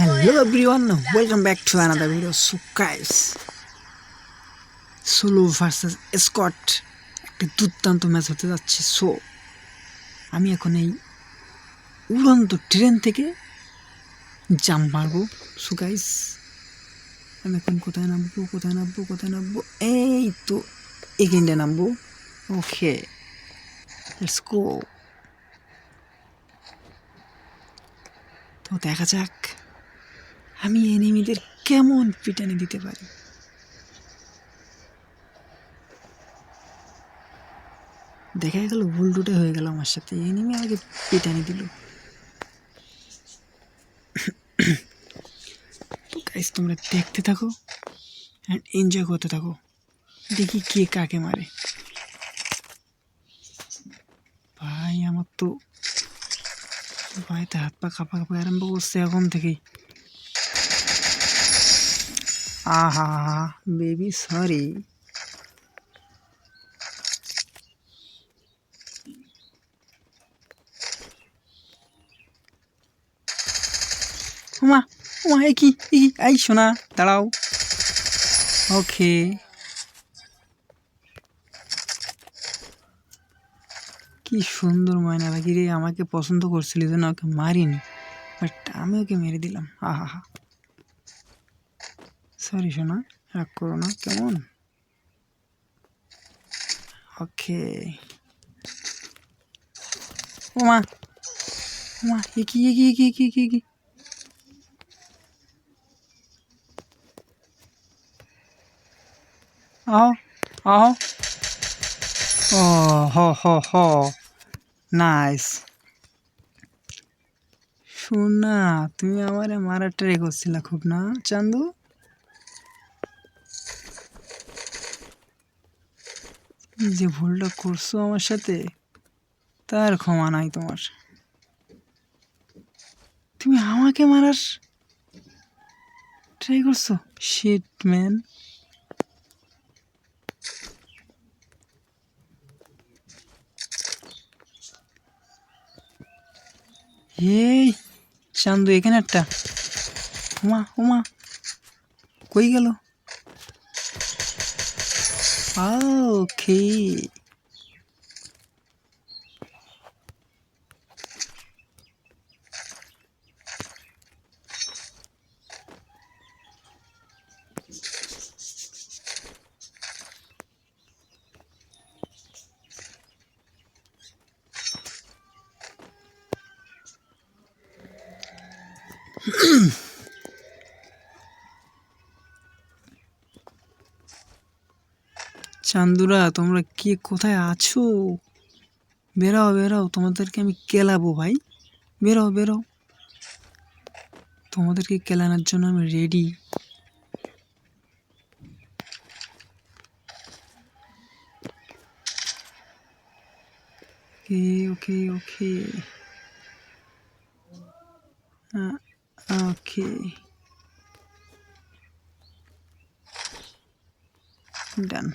Hello everyone, welcome back to another video. So guys, solo versus Scott একটি দুর্দান্ত match হতে যাচ্ছে। So আমি এখন এই উড়ন্ত ট্রেন থেকে জাম্প মারবো। সো গাইস আমি এখন কোথায় নামবো কোথায় নামবো কোথায় নামবো? এই তো এখানটা নামবো। ওকে লেটস গো তো দেখা যাক। আমি এনিমিদের কেমন পিটানি দিতে পারি? দেখা গেল ভুল টুটে হয়ে গেল আমার সাথে। এনিমি আগে পিটানি দিল। তো গাইস তোমরা দেখতে থাকো অ্যান্ড এনজয় করতে থাকো। দেখি কে কাকে মারে। ভাই, আমার তো ভাই তো হাত পা কাঁপা কাঁপা আরম্ভ করছে এখন থেকেই। আহা, বেবি সরি ওমা এ কি এই শোনা দাঁড়াও। ওকে। কি সুন্দর ময়না পাখি রে, আমাকে পছন্দ করছিল জন্য ওকে মারিনি বাট আমি ওকে মেরে দিলাম। আহা হা সরি, সোনা। রাগ করো না, কেমন? ওকে। ওমা ওমা এ কি কি কি কি কি আহ আহ। ও, হ হ হ। নাইস। শোনা তুমি আমারে মারা ট্রাই করছিলা খুব, না, চান্দু? যে ভুলটা করছ আমার সাথে, তার ক্ষমা নাই তোমার। তুমি আমাকে মারার ট্রাই করছ? শিট ম্যান এই, চান্দু, এখানে একটা। উমা উমা, কই গেল? ওকে চান্দুরা, তোমরা কে কোথায় আছো? বেরাও বেরাও তোমাদেরকে আমি কেলাবো ভাই। বেরাও বেরাও তোমাদেরকে কেলানোর জন্য আমি রেডি ওকে ওকে ওকে। ওকে। ডান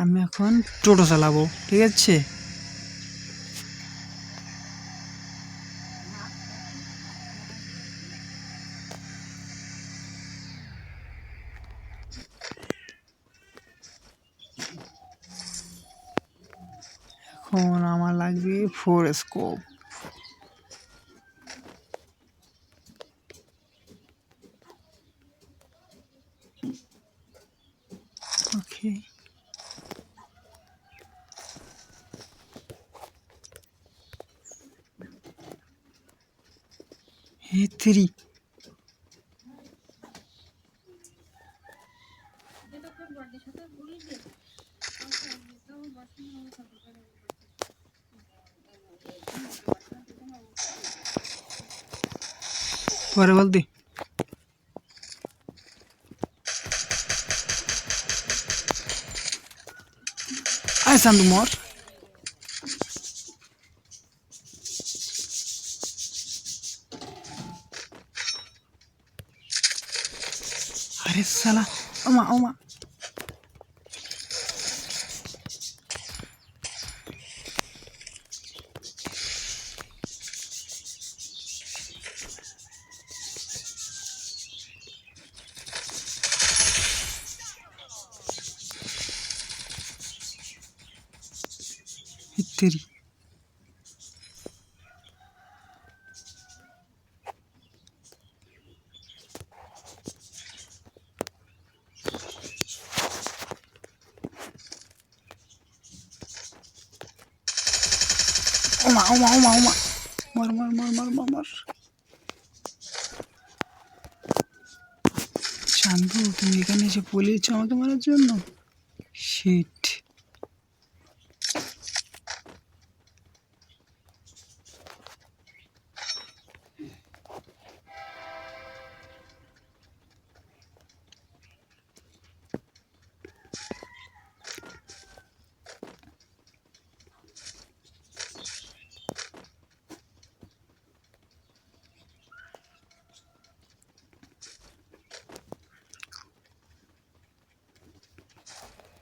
আমি এখন টোটো চালাবো ঠিক আছে? এখন আমার লাগবে ফোর স্কোপ। ওকে হে তেরি পরে বলতে আয় সান্দু মর আরে সালা ওমা ওমা ইত্তেরি ওমা ওমা ওমা মার মার মার মার মার মার চান্দু তুমি এখানে এসে পলিয়েছো আমাকে মারার জন্য? শিট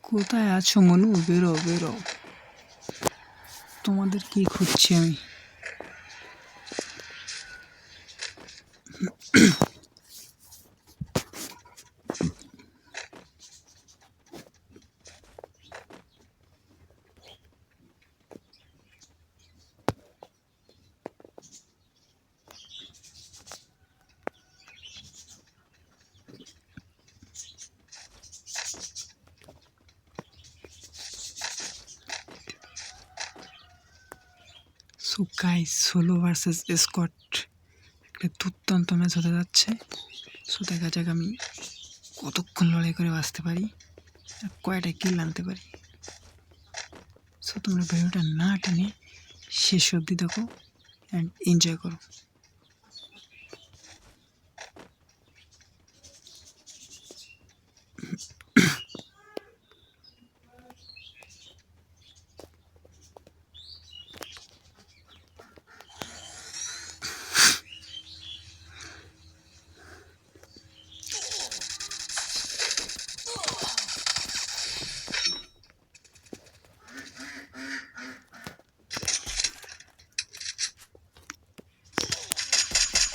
কোথায় আছো মনু? বেরো বেরো। তোমাদের কি খুঁজছি আমি? So guys, solo versus Scott একটা দুর্দান্ত ম্যাচ হতে যাচ্ছে। সো দেখা যাক আমি কতক্ষণ লড়াই করে বাঁচতে পারি আর কয়টা কিল আনতে পারি। সো তোমরা ভিডিওটা না টেনে শেষ অবধি দেখো অ্যান্ড এনজয় করো।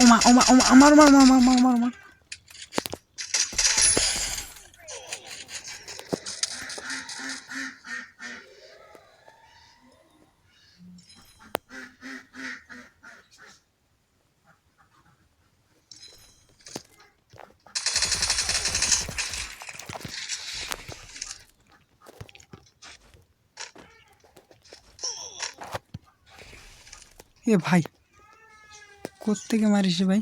ওমা ওমা ওমা আমার আমার আমার আমার আমার আমার এ ভাই কোত্থেকে মারিস রে ভাই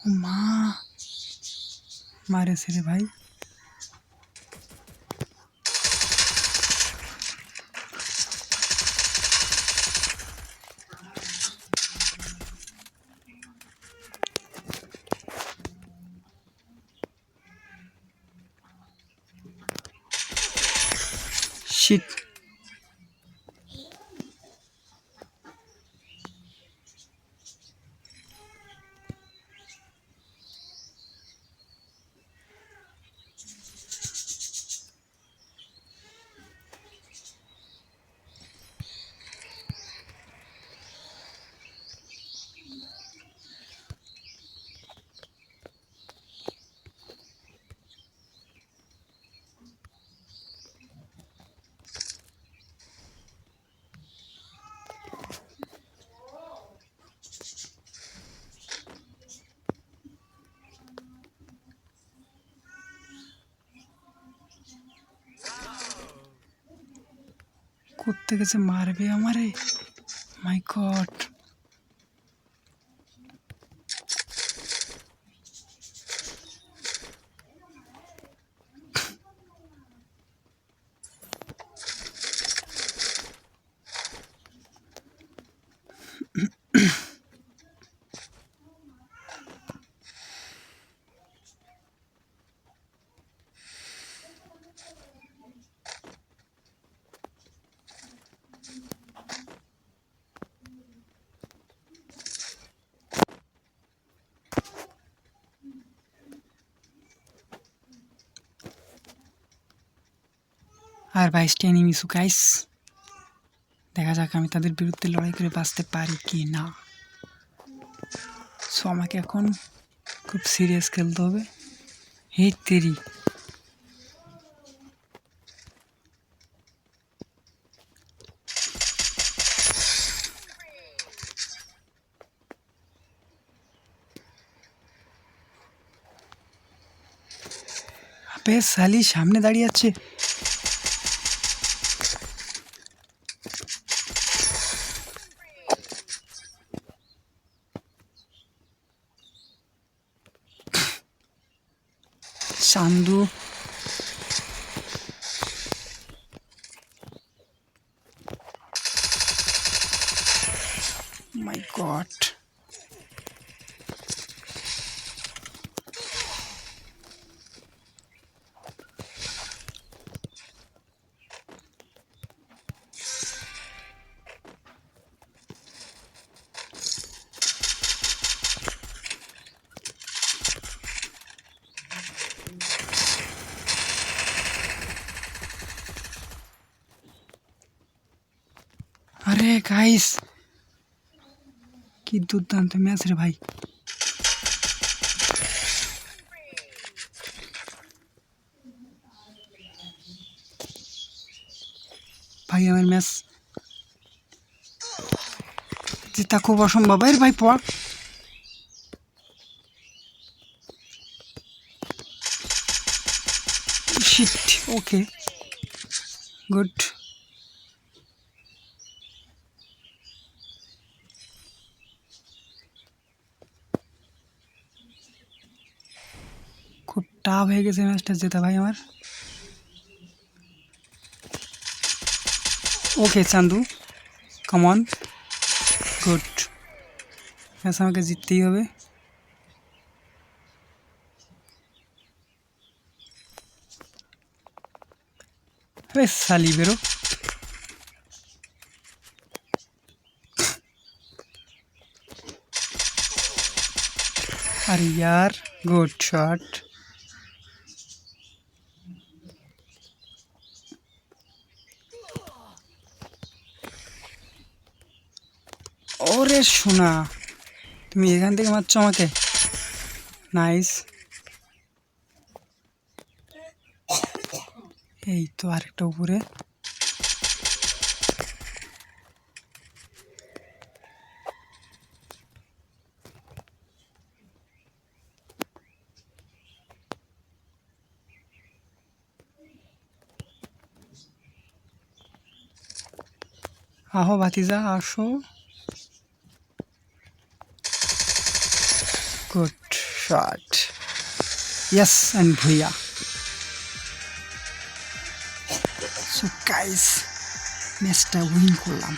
ও মা মারেছে রে ভাই শিট করতে গেছে মারবে আমারে? মাই গড আর বাইশটা এনিমি সুকাইস দেখা যাক আমি তাদের বিরুদ্ধে লড়াই করে বাঁচতে পারি কি না। সো আমাকে এখন খুব সিরিয়াস খেলতে হবে। হে তেরি সালি সামনে দাঁড়িয়ে আছে। চান্দু মাই গড আরে গাইস কি দুর্দান্ত ম্যাচ রে ভাই। ভাই, আমার ম্যাচ জেতা খুব অসম্ভব। এর ভাই শিট ওকে গুড খুব টাফ হয়ে গেছে ম্যাচটা জেতা ভাই আমার okay Chandu come on good match আমাকে জিততেই হবে আরে সালি বেরো अरे यार गुड शॉट ওরে শোনা তুমি এখান থেকে মারছো আমাকে? নাইস এই তো আরেকটা উপরে। আহো ভাতিজা, আসো। good shot yes and Bhuiya so guys ম্যাচটা উইন করলাম